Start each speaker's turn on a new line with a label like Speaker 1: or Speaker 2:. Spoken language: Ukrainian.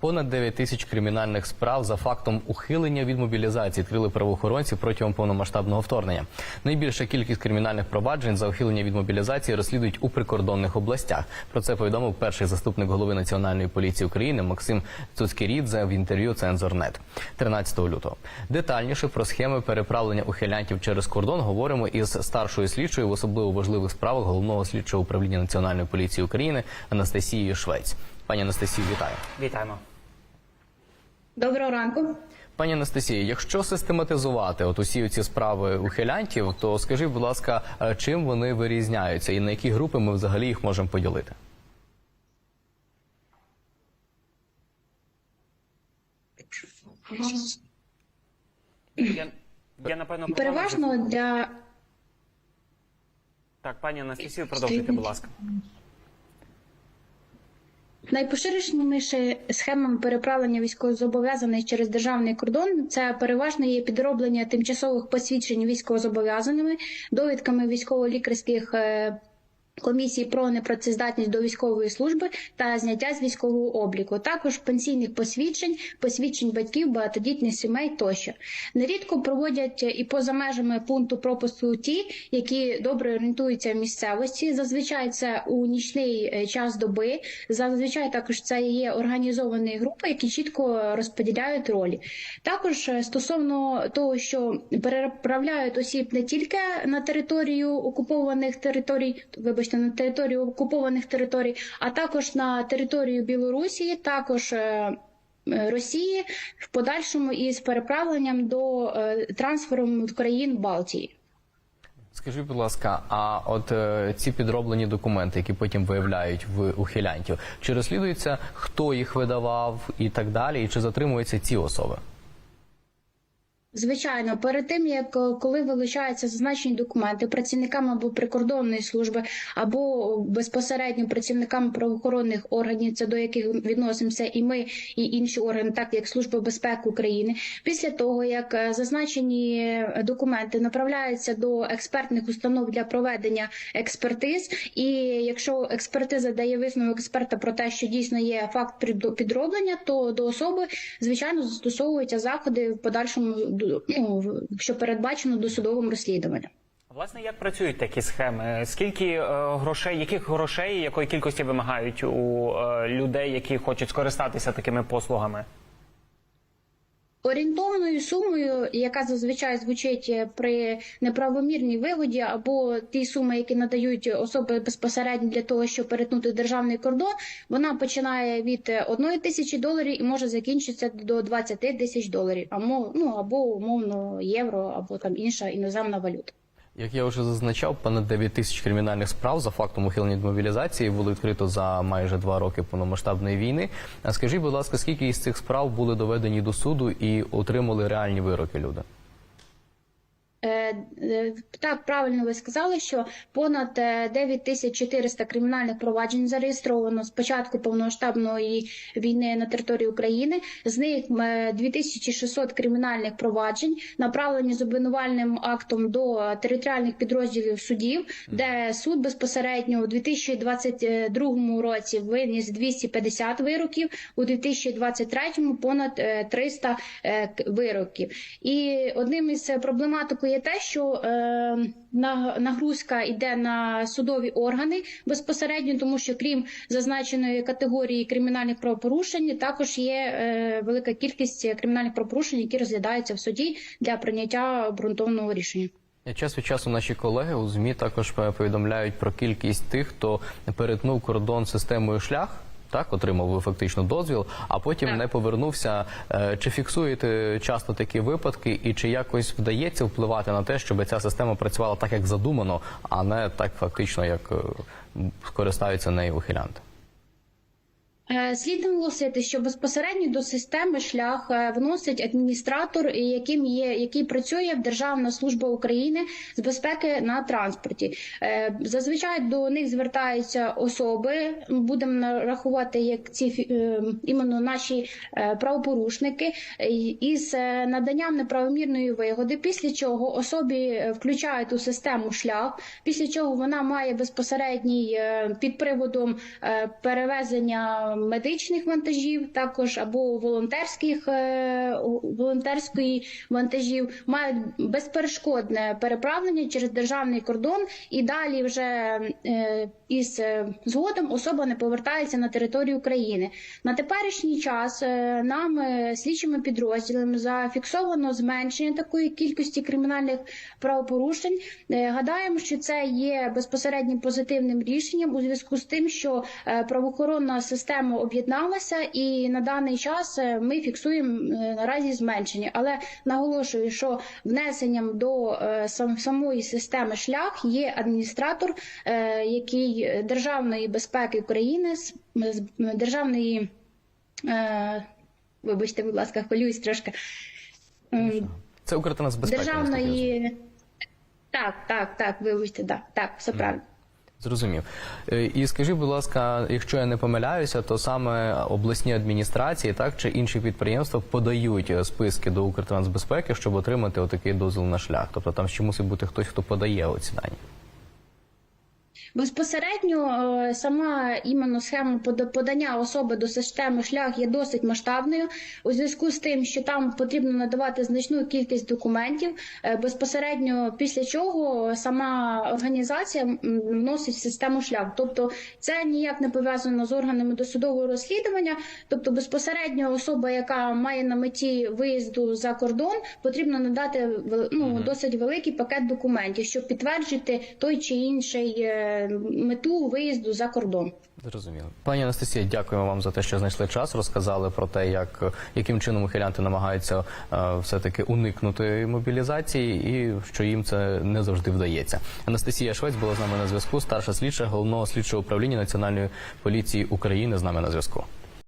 Speaker 1: Понад 9 тисяч кримінальних справ за фактом ухилення від мобілізації відкрили правоохоронці протягом повномасштабного вторгнення. Найбільша кількість кримінальних проваджень за ухилення від мобілізації розслідують у прикордонних областях. Про це повідомив перший заступник голови Національної поліції України Максим Цуцькірідзе в інтерв'ю Цензорнет 13 лютого. Детальніше про схеми переправлення ухилянтів через кордон говоримо із старшою слідчою в особливо важливих справах головного слідчого управління Національної поліції України Анастасією Швець. Пані Анастасію, вітаю.
Speaker 2: Вітаємо.
Speaker 3: Доброго ранку.
Speaker 1: Пані Анастасії, якщо систематизувати от усі ці справи ухилянтів, то скажіть, будь ласка, е, чим вони вирізняються і на які групи ми взагалі їх можемо поділити?
Speaker 2: Я, я напевно.
Speaker 3: Переважно для
Speaker 2: так, пані Анастасію, продовжуйте, будь ласка.
Speaker 3: Найпоширенішими схемами переправлення військовозобов'язаних через державний кордон це переважно є підроблення тимчасових посвідчень військовозобов'язаними, довідками військово-лікарських. Е, Комісії про непрацездатність до військової служби та зняття з військового обліку, також пенсійних посвідчень, посвідчень батьків, багатодітних сімей тощо. Нерідко проводять і поза межами пункту пропуску ті, які добре орієнтуються в місцевості. Зазвичай це у нічний е, час доби. Зазвичай також це є організовані групи, які чітко розподіляють ролі. Також е, стосовно того, що переправляють осіб не тільки на територію окупованих територій, вибачте, на територію окупованих територій, а також на територію Білорусі, також. е, е, Росії в подальшому із переправленням до е, трансфером країн Балтії.
Speaker 1: Скажіть, будь ласка, а от е, ці підроблені документи, які потім виявляють в ухилянтів, чи розслідується, хто їх видавав і так далі, і чи затримуються ці особи?
Speaker 3: Звичайно, перед тим як е, коли вилучаються зазначені документи працівниками або прикордонної служби, або безпосередньо працівниками правоохоронних органів, це до яких відносимося і ми, і інші органи, так як Служба безпеки України, після того як е, зазначені документи направляються до експертних установ для проведення експертиз, і якщо експертиза дає висновок експерта про те, що дійсно є факт підроблення, то до особи звичайно застосовуються заходи в подальшому ну, що передбачено досудовим розслідуванням.
Speaker 2: Власне, як працюють такі схеми? Скільки е, грошей, яких грошей, якої кількості вимагають у е, людей, які хочуть скористатися такими послугами?
Speaker 3: Орієнтовною сумою, яка зазвичай звучить е, при неправомірній виводі, або ті суми, які надають особи безпосередньо для того, щоб перетнути державний кордон, вона починає від одної тисячі доларів і може закінчитися до 20 тисяч доларів, або ну або умовно євро, або там інша іноземна валюта.
Speaker 1: Як я вже зазначав, понад 9 тисяч кримінальних справ за фактом ухилення від мобілізації було відкрито за майже два роки повномасштабної війни. А скажіть, будь ласка, скільки із цих справ були доведені до суду і отримали реальні вироки люди?
Speaker 3: Е, е, Так, правильно ви сказали, що понад е, 9400 кримінальних проваджень зареєстровано з початку повномасштабної війни на території України. З них е, 2600 кримінальних проваджень направлені з обвинувальним актом до територіальних підрозділів судів, де суд безпосередньо у 2022 році виніс 250 вироків, у 2023 понад е, 300 е, к- вироків. І одним із проблематик є те, що е, нагрузка йде на судові органи безпосередньо, тому що крім зазначеної категорії кримінальних правопорушень, також є е, велика кількість кримінальних правопорушень, які розглядаються в суді для прийняття обґрунтованого рішення.
Speaker 1: Час від часу наші колеги у змі також е, повідомляють про кількість тих, хто перетнув кордон системою шлях. Так, отримав фактично дозвіл, а потім
Speaker 3: Так.
Speaker 1: не повернувся. Е, Чи фіксуєте часто такі випадки, і чи якось вдається впливати на те, щоб ця система працювала так, як задумано, а не так фактично, як е, скористаються нею ухилянти?
Speaker 3: Е, Слід наголосити, що безпосередньо до системи шлях е, вносить адміністратор, яким є який працює в Державна служба України з безпеки на транспорті. Е, Зазвичай до них звертаються особи. Будемо рахувати як ці іменно наші правопорушники із наданням неправомірної вигоди. Після чого особі включають у систему шлях, після чого вона має безпосередній під приводом перевезення медичних вантажів, також або волонтерських е, волонтерської вантажів, мають безперешкодне переправлення через державний кордон, і далі вже е, із е, згодом особа не повертається на територію України. На теперішній час нам слідчими підрозділами зафіксовано зменшення такої кількості кримінальних правопорушень. Гадаємо, що це є безпосереднім позитивним рішенням у зв'язку з тим, що правоохоронна система об'єдналася, і на даний час е, ми фіксуємо е, наразі зменшення. Але наголошую, що внесенням до е, самої системи шлях є адміністратор, який державної безпеки України з державної. Вибачте, будь ласка, хвилююсь трошки.
Speaker 1: Це Укртрансбезпека.
Speaker 3: державної. Так, так, так, вибачте, да, так, все правильно.
Speaker 1: Зрозумів. Е, І скажіть, будь ласка, якщо я не помиляюся, то саме обласні адміністрації, так чи інші підприємства подають е, списки до Укртрансбезпеки, щоб отримати отакий дозвіл на шлях. Тобто там ще мусить бути хтось, хто подає оці дані.
Speaker 3: Безпосередньо е, сама іменно схема пода- подання особи до системи шлях є досить масштабною у зв'язку з тим, що там потрібно надавати значну кількість документів. е, Безпосередньо після чого сама організація вносить в систему шлях. Тобто це ніяк не пов'язано з органами досудового розслідування. Тобто, безпосередньо особа, яка має на меті виїзду за кордон, потрібно надати ну, досить великий пакет документів, щоб підтвердити той чи інший е, мету виїзду за кордон.
Speaker 1: Зрозуміло. Пані Анастасія, дякуємо вам за те, що знайшли час. Розказали про те, як яким чином ухилянти намагаються е, все-таки уникнути мобілізації, і що їм це не завжди вдається. Анастасія Швець була з нами на зв'язку. Старша слідча головного слідчого управління Національної поліції України з нами на зв'язку.